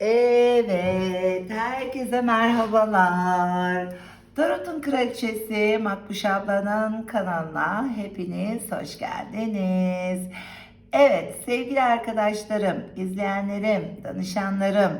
Evet, herkese merhabalar. Dorot'un Kraliçesi Makbuş ablanın kanalına hepiniz hoş geldiniz. Evet sevgili arkadaşlarım, izleyenlerim, danışanlarım.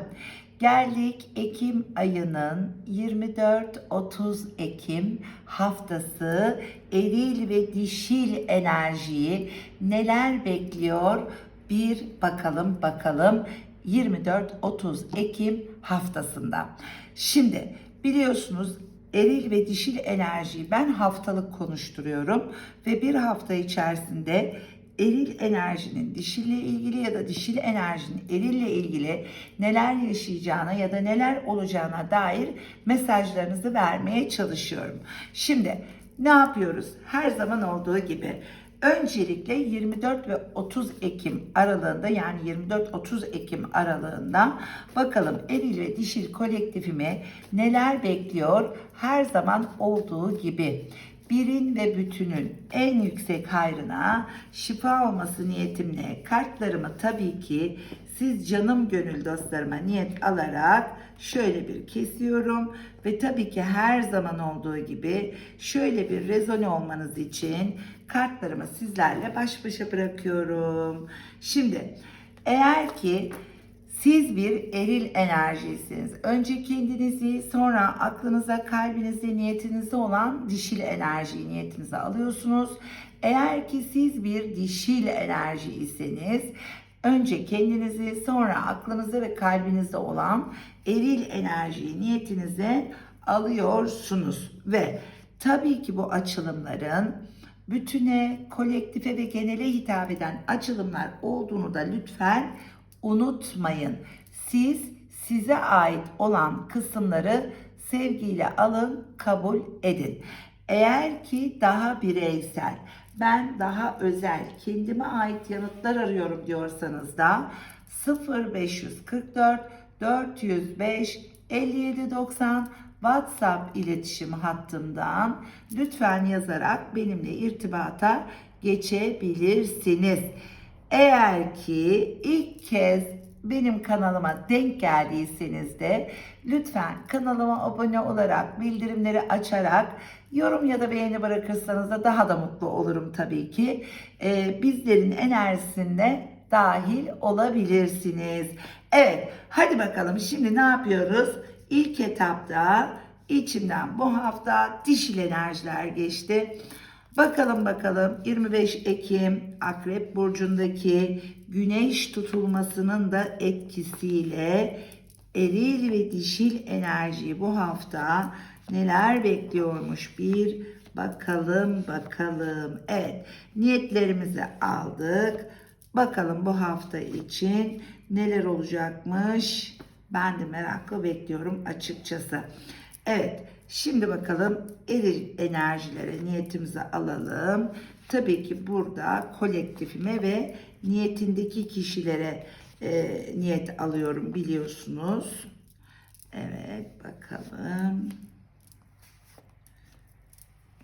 Geldik Ekim ayının 24-30 Ekim haftası eril ve dişil enerjiyi neler bekliyor bir bakalım bakalım 24-30 Ekim haftasında. Şimdi biliyorsunuz eril ve dişil enerjiyi ben haftalık konuşturuyorum ve bir hafta içerisinde eril enerjinin dişille ilgili ya da dişil enerjinin erille ilgili neler yaşayacağına ya da neler olacağına dair mesajlarınızı vermeye çalışıyorum. Şimdi ne yapıyoruz? Her zaman olduğu gibi Öncelikle 24 ve 30 Ekim aralığında yani 24-30 Ekim aralığında bakalım eril ve dişil kolektifimi neler bekliyor? Her zaman olduğu gibi birin ve bütünün en yüksek hayrına şifa olması niyetimle kartlarımı tabii ki siz canım gönül dostlarıma niyet alarak şöyle bir kesiyorum ve tabii ki her zaman olduğu gibi şöyle bir rezone olmanız için kartlarımı sizlerle baş başa bırakıyorum. Şimdi eğer ki siz bir eril enerjisiniz. Önce kendinizi sonra aklınıza, kalbinize, niyetinizde olan dişil enerjiyi niyetinize alıyorsunuz. Eğer ki siz bir dişil enerji iseniz önce kendinizi sonra aklınızda ve kalbinizde olan eril enerjiyi niyetinize alıyorsunuz. Ve tabii ki bu açılımların bütüne, kolektife ve genele hitap eden açılımlar olduğunu da lütfen unutmayın. Siz size ait olan kısımları sevgiyle alın, kabul edin. Eğer ki daha bireysel, ben daha özel, kendime ait yanıtlar arıyorum diyorsanız da 0544 405 5790 WhatsApp iletişim hattımdan lütfen yazarak benimle irtibata geçebilirsiniz. Eğer ki ilk kez benim kanalıma denk geldiyseniz de lütfen kanalıma abone olarak, bildirimleri açarak, yorum ya da beğeni bırakırsanız da daha da mutlu olurum tabii ki. Ee, bizlerin enerjisinde dahil olabilirsiniz. Evet, hadi bakalım şimdi ne yapıyoruz? İlk etapta içimden bu hafta dişil enerjiler geçti. Bakalım bakalım 25 Ekim Akrep Burcu'ndaki güneş tutulmasının da etkisiyle eril ve dişil enerjiyi bu hafta neler bekliyormuş bir bakalım bakalım. Evet niyetlerimizi aldık. Bakalım bu hafta için neler olacakmış. Ben de merakla bekliyorum açıkçası. Evet, şimdi bakalım eril enerjilere niyetimizi alalım. Tabii ki burada kolektifime ve niyetindeki kişilere e, niyet alıyorum biliyorsunuz. Evet, bakalım.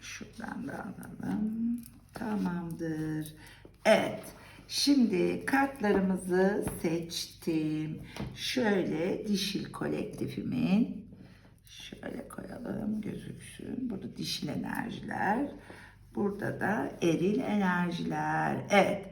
Şuradan da alalım. Tamamdır. Evet. Şimdi kartlarımızı seçtim. Şöyle dişil kolektifimin şöyle koyalım gözüksün. Burada dişil enerjiler. Burada da eril enerjiler. Evet.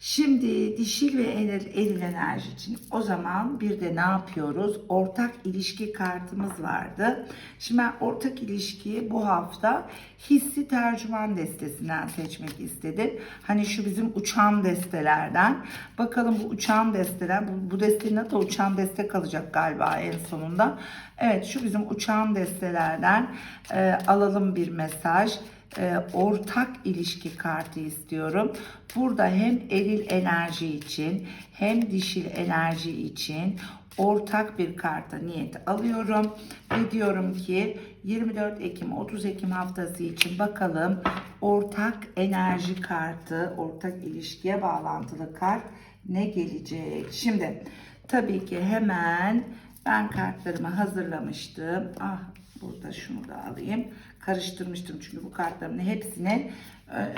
Şimdi dişil ve eril, enerji için o zaman bir de ne yapıyoruz? Ortak ilişki kartımız vardı. Şimdi ben ortak ilişkiyi bu hafta hissi tercüman destesinden seçmek istedim. Hani şu bizim uçan destelerden. Bakalım bu uçan desteler, bu, bu destenin adı uçan deste kalacak galiba en sonunda. Evet şu bizim uçan destelerden e, alalım bir mesaj e, ortak ilişki kartı istiyorum. Burada hem eril enerji için hem dişil enerji için ortak bir karta niyet alıyorum. Ve diyorum ki 24 Ekim 30 Ekim haftası için bakalım ortak enerji kartı ortak ilişkiye bağlantılı kart ne gelecek? Şimdi tabii ki hemen ben kartlarımı hazırlamıştım. Ah burada şunu da alayım karıştırmıştım çünkü bu kartların hepsini e, e,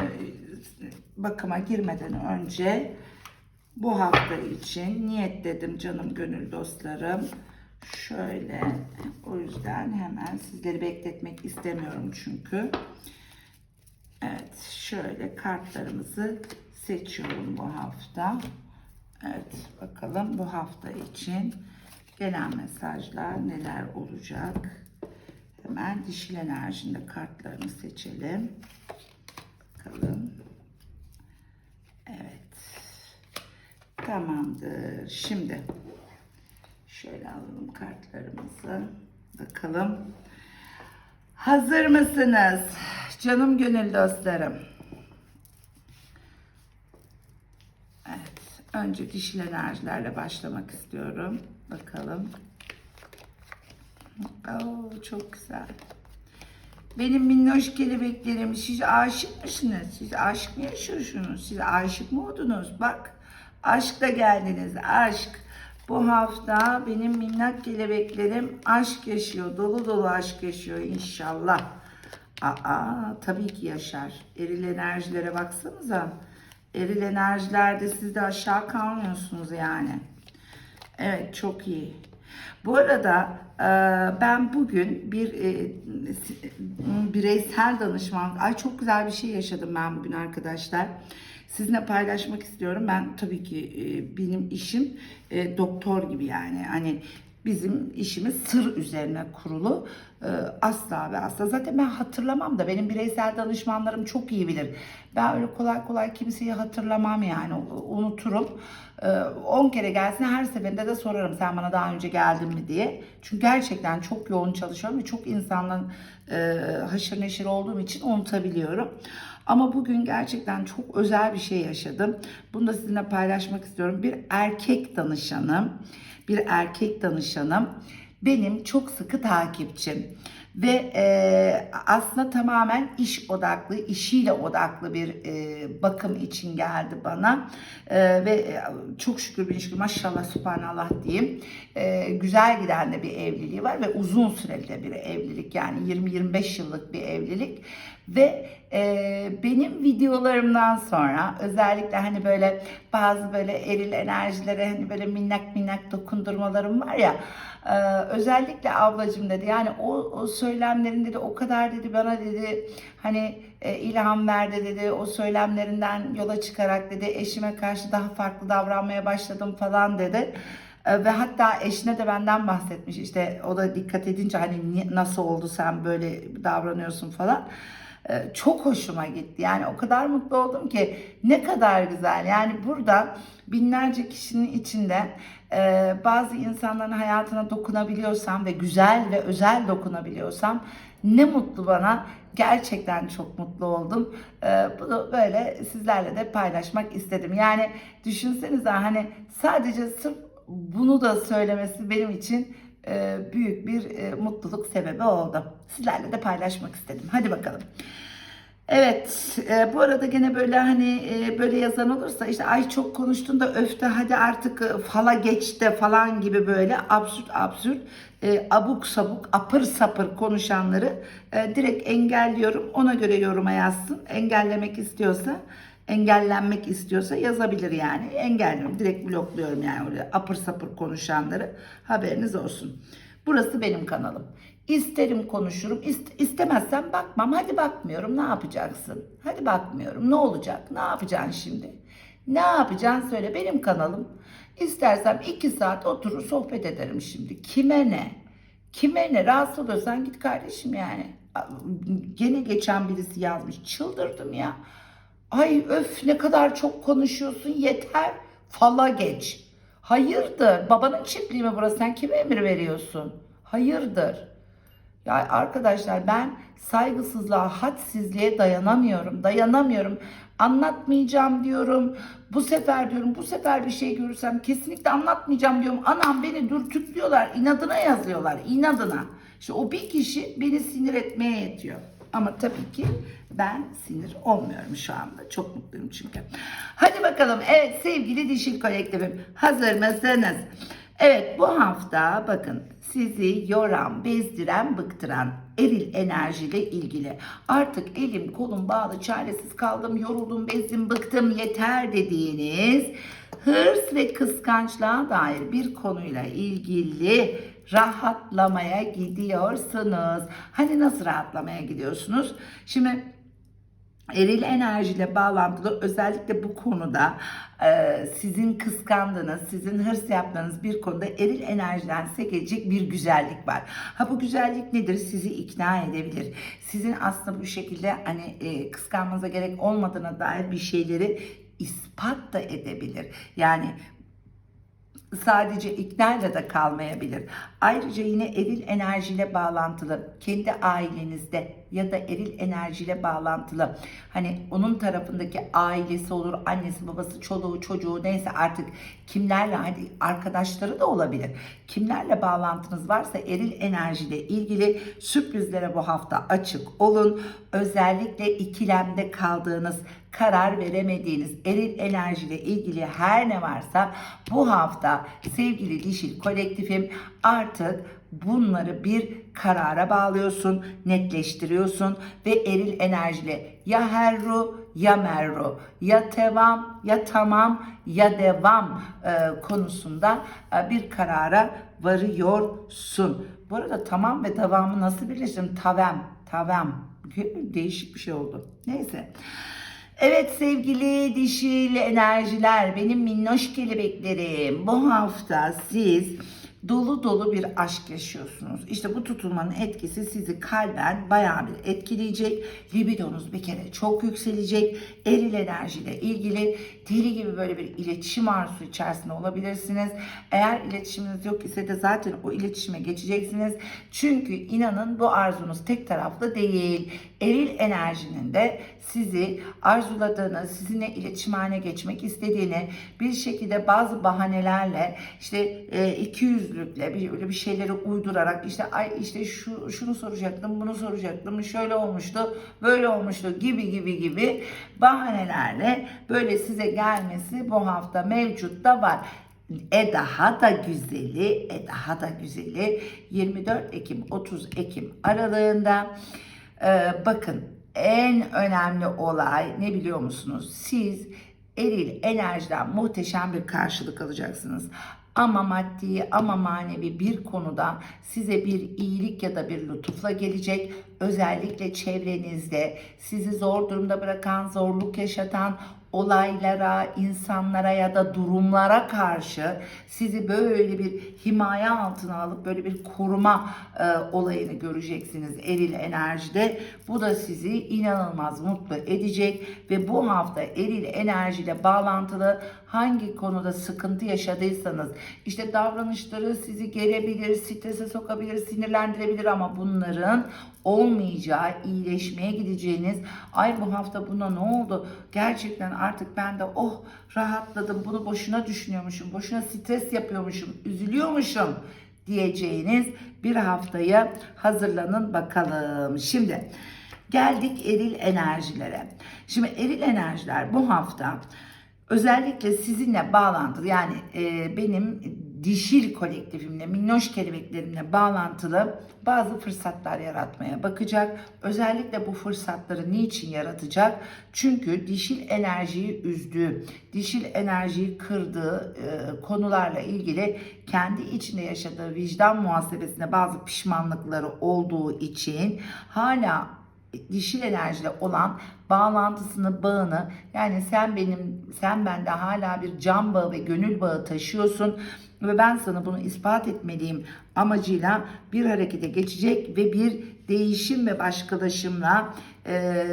bakıma girmeden önce bu hafta için niyetledim canım gönül dostlarım. Şöyle o yüzden hemen sizleri bekletmek istemiyorum çünkü. Evet şöyle kartlarımızı seçiyorum bu hafta. Evet bakalım bu hafta için gelen mesajlar neler olacak. Hemen dişil enerjinde kartlarını seçelim. Bakalım. Evet. Tamamdır. Şimdi şöyle alalım kartlarımızı. Bakalım. Hazır mısınız? Canım gönül dostlarım. Evet. Önce dişil enerjilerle başlamak istiyorum. Bakalım. Oo, çok güzel. Benim minnoş kelebeklerim siz aşık mısınız? Siz aşık mı yaşıyorsunuz? Siz aşık mı oldunuz? Bak aşkla geldiniz aşk. Bu hafta benim minnak kelebeklerim aşk yaşıyor. Dolu dolu aşk yaşıyor inşallah. Aa tabii ki yaşar. Eril enerjilere baksanıza. Eril enerjilerde siz de aşağı kalmıyorsunuz yani. Evet çok iyi. Bu arada e, ben bugün bir e, bireysel danışmanlık, ay çok güzel bir şey yaşadım ben bugün arkadaşlar. Sizinle paylaşmak istiyorum. Ben tabii ki e, benim işim doktor gibi yani. Hani bizim işimiz sır üzerine kurulu. E, asla ve asla. Zaten ben hatırlamam da benim bireysel danışmanlarım çok iyi bilir. Ben öyle kolay kolay kimseyi hatırlamam yani. Unuturum. 10 kere gelsin her seferinde de sorarım sen bana daha önce geldin mi diye. Çünkü gerçekten çok yoğun çalışıyorum ve çok insanla e, haşır neşir olduğum için unutabiliyorum. Ama bugün gerçekten çok özel bir şey yaşadım. Bunu da sizinle paylaşmak istiyorum. Bir erkek danışanım, bir erkek danışanım. Benim çok sıkı takipçim ve e, aslında tamamen iş odaklı, işiyle odaklı bir e, bakım için geldi bana. E, ve çok şükür bin şükür maşallah subhanallah diyeyim. E, güzel giden de bir evliliği var ve uzun süreli de bir evlilik yani 20-25 yıllık bir evlilik. Ve e, benim videolarımdan sonra özellikle hani böyle bazı böyle eril enerjilere hani böyle minnak minnak dokundurmalarım var ya e, özellikle ablacım dedi yani o, o söylemlerin dedi o kadar dedi bana dedi hani e, ilham verdi dedi o söylemlerinden yola çıkarak dedi eşime karşı daha farklı davranmaya başladım falan dedi. E, Ve hatta eşine de benden bahsetmiş işte o da dikkat edince hani ni- nasıl oldu sen böyle davranıyorsun falan. E, Çok hoşuma gitti. Yani o kadar mutlu oldum ki ne kadar güzel. Yani burada binlerce kişinin içinde e, bazı insanların hayatına dokunabiliyorsam ve güzel ve özel dokunabiliyorsam ne mutlu bana. Gerçekten çok mutlu oldum. E, bunu böyle sizlerle de paylaşmak istedim. Yani düşünsenize hani sadece sırf bunu da söylemesi benim için e, büyük bir e, mutluluk sebebi oldu. Sizlerle de paylaşmak istedim. Hadi bakalım. Evet, e, bu arada gene böyle hani e, böyle yazan olursa işte ay çok konuştun da öfte hadi artık e, fala geç falan gibi böyle absürt absürt e, abuk sabuk apır sapır konuşanları e, direkt engelliyorum. Ona göre yoruma yazsın. Engellemek istiyorsa engellenmek istiyorsa yazabilir yani. Engelliyorum. Direkt blokluyorum yani öyle apır sapır konuşanları. Haberiniz olsun. Burası benim kanalım. İsterim konuşurum. İst- istemezsem bakmam. Hadi bakmıyorum. Ne yapacaksın? Hadi bakmıyorum. Ne olacak? Ne yapacaksın şimdi? Ne yapacaksın söyle. Benim kanalım. İstersem iki saat oturur sohbet ederim şimdi. Kime ne? Kime ne? Rahatsız oluyorsan git kardeşim yani. Gene geçen birisi yazmış. Çıldırdım ya. Ay öf ne kadar çok konuşuyorsun yeter. Fala geç. Hayırdır? Babanın çiftliği mi burası? Sen kime emir veriyorsun? Hayırdır? Ya arkadaşlar ben saygısızlığa, hadsizliğe dayanamıyorum. Dayanamıyorum. Anlatmayacağım diyorum. Bu sefer diyorum, bu sefer bir şey görürsem kesinlikle anlatmayacağım diyorum. Anam beni dürtüklüyorlar, inadına yazıyorlar, inadına. İşte o bir kişi beni sinir etmeye yetiyor. Ama tabii ki ben sinir olmuyorum şu anda. Çok mutluyum çünkü. Hadi bakalım. Evet sevgili dişil kolektifim. Hazır mısınız? Evet bu hafta bakın sizi yoran, bezdiren, bıktıran eril enerjiyle ilgili. Artık elim kolum bağlı, çaresiz kaldım, yoruldum, bezdim, bıktım, yeter dediğiniz hırs ve kıskançlığa dair bir konuyla ilgili rahatlamaya gidiyorsunuz. Hani nasıl rahatlamaya gidiyorsunuz? Şimdi eril enerjiyle bağlantılı özellikle bu konuda e, sizin kıskandığınız, sizin hırs yaptığınız bir konuda eril enerjiden size gelecek bir güzellik var. Ha bu güzellik nedir? Sizi ikna edebilir. Sizin aslında bu şekilde hani e, kıskanmanıza gerek olmadığına dair bir şeyleri ispat da edebilir. Yani sadece iknayla da kalmayabilir. Ayrıca yine eril enerjiyle bağlantılı kendi ailenizde ya da eril enerjiyle bağlantılı hani onun tarafındaki ailesi olur annesi babası çoluğu çocuğu neyse artık kimlerle hadi arkadaşları da olabilir. Kimlerle bağlantınız varsa eril enerjiyle ilgili sürprizlere bu hafta açık olun. Özellikle ikilemde kaldığınız karar veremediğiniz eril enerjiyle ilgili her ne varsa bu hafta sevgili dişil kolektifim artık bunları bir karara bağlıyorsun, netleştiriyorsun ve eril enerjiyle ya herru ya merru, ya tevam ya tamam ya devam e, konusunda e, bir karara varıyorsun. Bu arada tamam ve devamı nasıl birleştirdim? Tavem, tavem. Değişik bir şey oldu. Neyse. Evet sevgili dişil enerjiler, benim minnoş kelebeklerim. Bu hafta siz dolu dolu bir aşk yaşıyorsunuz. İşte bu tutulmanın etkisi sizi kalben bayağı bir etkileyecek. Libidonuz bir kere çok yükselecek. Eril enerjiyle ilgili deli gibi böyle bir iletişim arzusu içerisinde olabilirsiniz. Eğer iletişiminiz yok ise de zaten o iletişime geçeceksiniz. Çünkü inanın bu arzunuz tek taraflı değil. Eril enerjinin de sizi arzuladığını, sizinle iletişim haline geçmek istediğini bir şekilde bazı bahanelerle işte e, 200 sessizlikle bir, öyle bir şeyleri uydurarak işte ay işte şu şunu soracaktım bunu soracaktım şöyle olmuştu böyle olmuştu gibi gibi gibi bahanelerle böyle size gelmesi bu hafta mevcutta var. E daha da güzeli, e daha da güzeli 24 Ekim 30 Ekim aralığında e, bakın en önemli olay ne biliyor musunuz? Siz eril enerjiden muhteşem bir karşılık alacaksınız. Ama maddi ama manevi bir konuda size bir iyilik ya da bir lütufla gelecek. Özellikle çevrenizde sizi zor durumda bırakan, zorluk yaşatan olaylara, insanlara ya da durumlara karşı sizi böyle bir himaye altına alıp böyle bir koruma e, olayını göreceksiniz eril enerjide. Bu da sizi inanılmaz mutlu edecek ve bu hafta eril enerjiyle bağlantılı hangi konuda sıkıntı yaşadıysanız işte davranışları sizi gelebilir, strese sokabilir, sinirlendirebilir ama bunların olmayacağı, iyileşmeye gideceğiniz ay bu hafta buna ne oldu? Gerçekten artık ben de oh rahatladım bunu boşuna düşünüyormuşum, boşuna stres yapıyormuşum, üzülüyormuşum diyeceğiniz bir haftaya hazırlanın bakalım. Şimdi geldik eril enerjilere. Şimdi eril enerjiler bu hafta özellikle sizinle bağlantılı yani e, benim dişil kolektifimle, minnoş kelebeklerimle bağlantılı bazı fırsatlar yaratmaya bakacak. Özellikle bu fırsatları niçin yaratacak? Çünkü dişil enerjiyi üzdüğü, dişil enerjiyi kırdığı e, konularla ilgili kendi içinde yaşadığı vicdan muhasebesinde bazı pişmanlıkları olduğu için hala dişil enerjiyle olan bağlantısını, bağını yani sen benim, sen bende hala bir can bağı ve gönül bağı taşıyorsun ve ben sana bunu ispat etmeliyim amacıyla bir harekete geçecek ve bir değişim ve başkalaşımla e,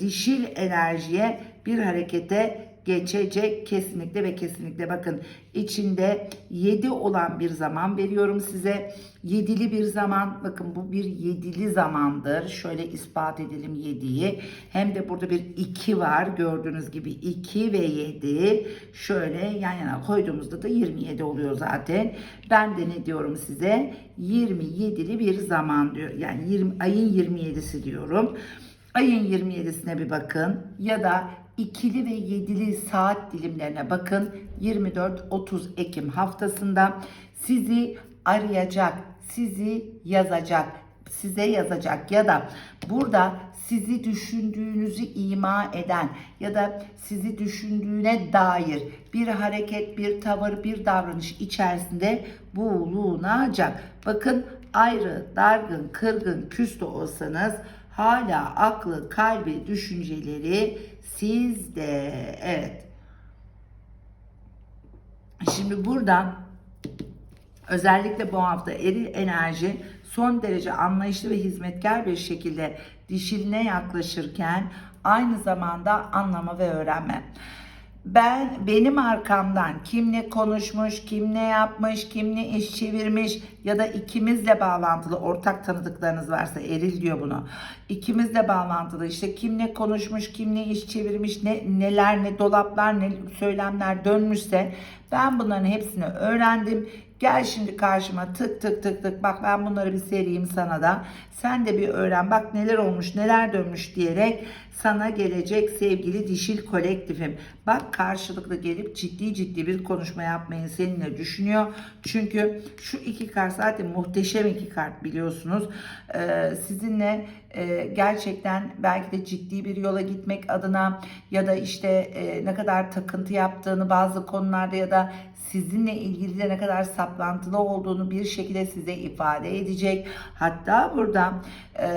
dişil enerjiye bir harekete geçecek kesinlikle ve kesinlikle bakın içinde 7 olan bir zaman veriyorum size. Yedili bir zaman bakın bu bir yedili zamandır. Şöyle ispat edelim 7'yi. Hem de burada bir 2 var gördüğünüz gibi 2 ve 7 şöyle yan yana koyduğumuzda da 27 oluyor zaten. Ben de ne diyorum size 27'li bir zaman diyor. Yani 20, ayın 27'si diyorum. Ayın 27'sine bir bakın ya da ikili ve yedili saat dilimlerine bakın. 24-30 Ekim haftasında sizi arayacak, sizi yazacak size yazacak ya da burada sizi düşündüğünüzü ima eden ya da sizi düşündüğüne dair bir hareket, bir tavır, bir davranış içerisinde bulunacak. Bakın ayrı, dargın, kırgın, küs de olsanız hala aklı, kalbi, düşünceleri sizde. Evet. Şimdi burada özellikle bu hafta eril enerji son derece anlayışlı ve hizmetkar bir şekilde dişiline yaklaşırken aynı zamanda anlama ve öğrenme. Ben benim arkamdan kim ne konuşmuş, kim ne yapmış, kim ne iş çevirmiş ya da ikimizle bağlantılı ortak tanıdıklarınız varsa eril diyor bunu. İkimizle bağlantılı işte kim ne konuşmuş, kim ne iş çevirmiş, ne neler ne dolaplar ne söylemler dönmüşse ben bunların hepsini öğrendim. Gel şimdi karşıma tık tık tık tık bak ben bunları bir sereyim sana da. Sen de bir öğren bak neler olmuş neler dönmüş diyerek sana gelecek sevgili dişil kolektifim. Bak karşılıklı gelip ciddi ciddi bir konuşma yapmayı seninle düşünüyor. Çünkü şu iki kart zaten muhteşem iki kart biliyorsunuz. Ee, sizinle e, gerçekten belki de ciddi bir yola gitmek adına ya da işte e, ne kadar takıntı yaptığını bazı konularda ya da sizinle ilgili de ne kadar saplantılı olduğunu bir şekilde size ifade edecek. Hatta burada e,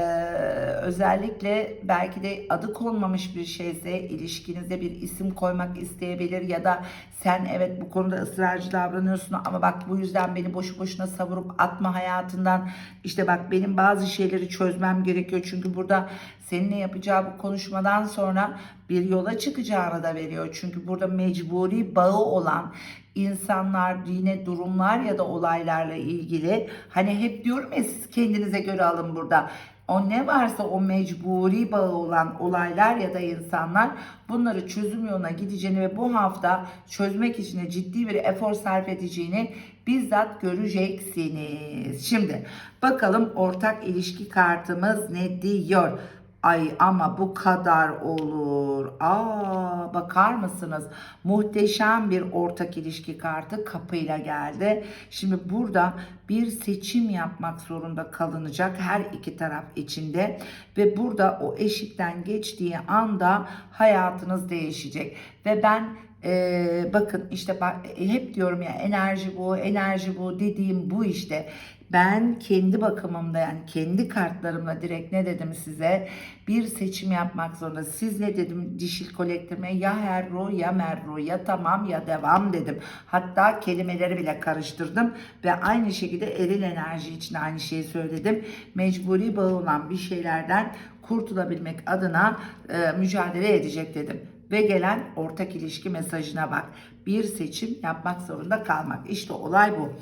özellikle belki de adı konmamış bir şeyse ilişkinizde bir isim koymak isteyebilir ya da sen evet bu konuda ısrarcı davranıyorsun ama bak bu yüzden beni boşu boşuna savurup atma hayatından. İşte bak benim bazı şeyleri çözmem gerekiyor çünkü burada seninle yapacağı bu konuşmadan sonra bir yola çıkacağını da veriyor. Çünkü burada mecburi bağı olan insanlar, yine durumlar ya da olaylarla ilgili hani hep diyorum ya siz kendinize göre alın burada. O ne varsa o mecburi bağı olan olaylar ya da insanlar bunları çözüm yoluna gideceğini ve bu hafta çözmek için ciddi bir efor sarf edeceğini bizzat göreceksiniz. Şimdi bakalım ortak ilişki kartımız ne diyor? Ay ama bu kadar olur. Aa bakar mısınız? Muhteşem bir ortak ilişki kartı kapıyla geldi. Şimdi burada bir seçim yapmak zorunda kalınacak her iki taraf içinde ve burada o eşikten geçtiği anda hayatınız değişecek ve ben ee, bakın işte bak, hep diyorum ya enerji bu, enerji bu dediğim bu işte. Ben kendi bakımımda yani kendi kartlarımla direkt ne dedim size? Bir seçim yapmak zorunda. Siz ne dedim dişil kolektifime? Ya herru ya merru ya tamam ya devam dedim. Hatta kelimeleri bile karıştırdım ve aynı şekilde eril enerji için aynı şeyi söyledim. Mecburi bağı olan bir şeylerden kurtulabilmek adına e, mücadele edecek dedim ve gelen ortak ilişki mesajına bak. Bir seçim yapmak zorunda kalmak. İşte olay bu.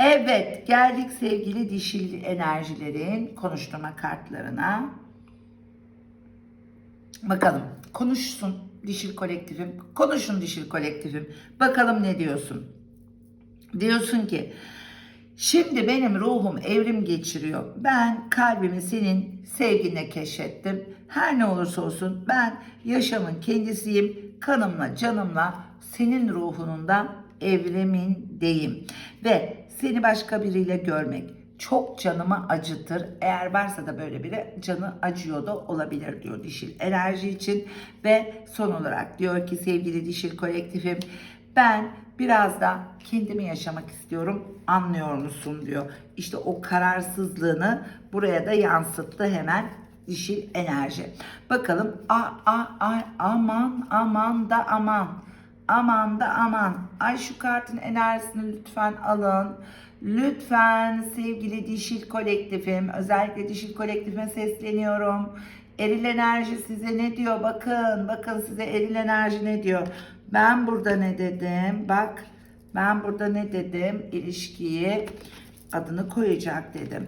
Evet geldik sevgili dişil enerjilerin konuşturma kartlarına. Bakalım konuşsun dişil kolektifim. Konuşun dişil kolektifim. Bakalım ne diyorsun? Diyorsun ki Şimdi benim ruhum evrim geçiriyor. Ben kalbimi senin sevgine keşfettim. Her ne olursa olsun ben yaşamın kendisiyim. Kanımla, canımla senin ruhunun da evrimindeyim. Ve seni başka biriyle görmek çok canımı acıtır. Eğer varsa da böyle biri canı acıyor da olabilir diyor dişil enerji için. Ve son olarak diyor ki sevgili dişil kolektifim ben biraz da kendimi yaşamak istiyorum anlıyor musun diyor. İşte o kararsızlığını buraya da yansıttı hemen dişil enerji. Bakalım a a a aman aman da aman. Aman da aman. Ay şu kartın enerjisini lütfen alın. Lütfen sevgili dişil kolektifim, özellikle dişil kolektifime sesleniyorum. Eril enerji size ne diyor? Bakın, bakın size eril enerji ne diyor? Ben burada ne dedim? Bak, ben burada ne dedim? İlişkiyi adını koyacak dedim.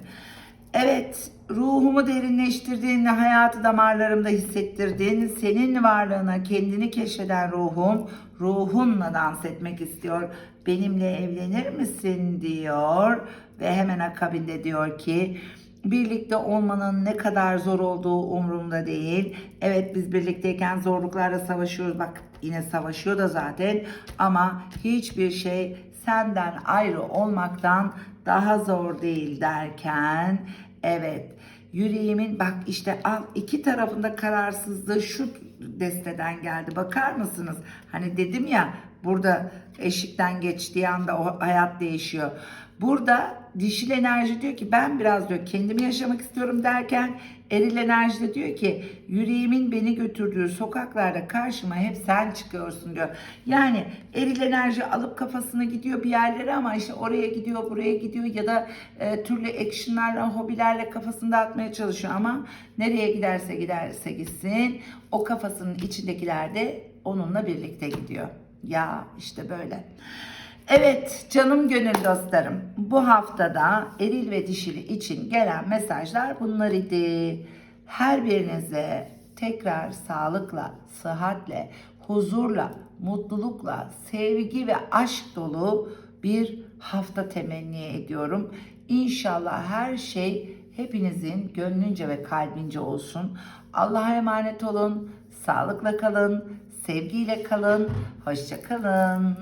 Evet, ruhumu derinleştirdin, hayatı damarlarımda hissettirdin. Senin varlığına kendini keşfeden ruhum, ruhunla dans etmek istiyor. Benimle evlenir misin diyor ve hemen akabinde diyor ki birlikte olmanın ne kadar zor olduğu umurumda değil. Evet biz birlikteyken zorluklarla savaşıyoruz. Bak yine savaşıyor da zaten ama hiçbir şey senden ayrı olmaktan daha zor değil derken evet yüreğimin bak işte al iki tarafında kararsızlığı şu desteden geldi bakar mısınız? Hani dedim ya burada eşikten geçtiği anda o hayat değişiyor. Burada dişil enerji diyor ki ben biraz diyor kendimi yaşamak istiyorum derken eril enerji de diyor ki yüreğimin beni götürdüğü sokaklarda karşıma hep sen çıkıyorsun diyor. Yani eril enerji alıp kafasına gidiyor bir yerlere ama işte oraya gidiyor buraya gidiyor ya da e, türlü actionlarla hobilerle kafasını dağıtmaya çalışıyor ama nereye giderse giderse gitsin o kafasının içindekiler de onunla birlikte gidiyor. Ya işte böyle. Evet canım gönül dostlarım bu haftada eril ve dişili için gelen mesajlar bunlar idi. Her birinize tekrar sağlıkla, sıhhatle, huzurla, mutlulukla, sevgi ve aşk dolu bir hafta temenni ediyorum. İnşallah her şey hepinizin gönlünce ve kalbince olsun. Allah'a emanet olun, sağlıkla kalın, sevgiyle kalın, hoşça kalın.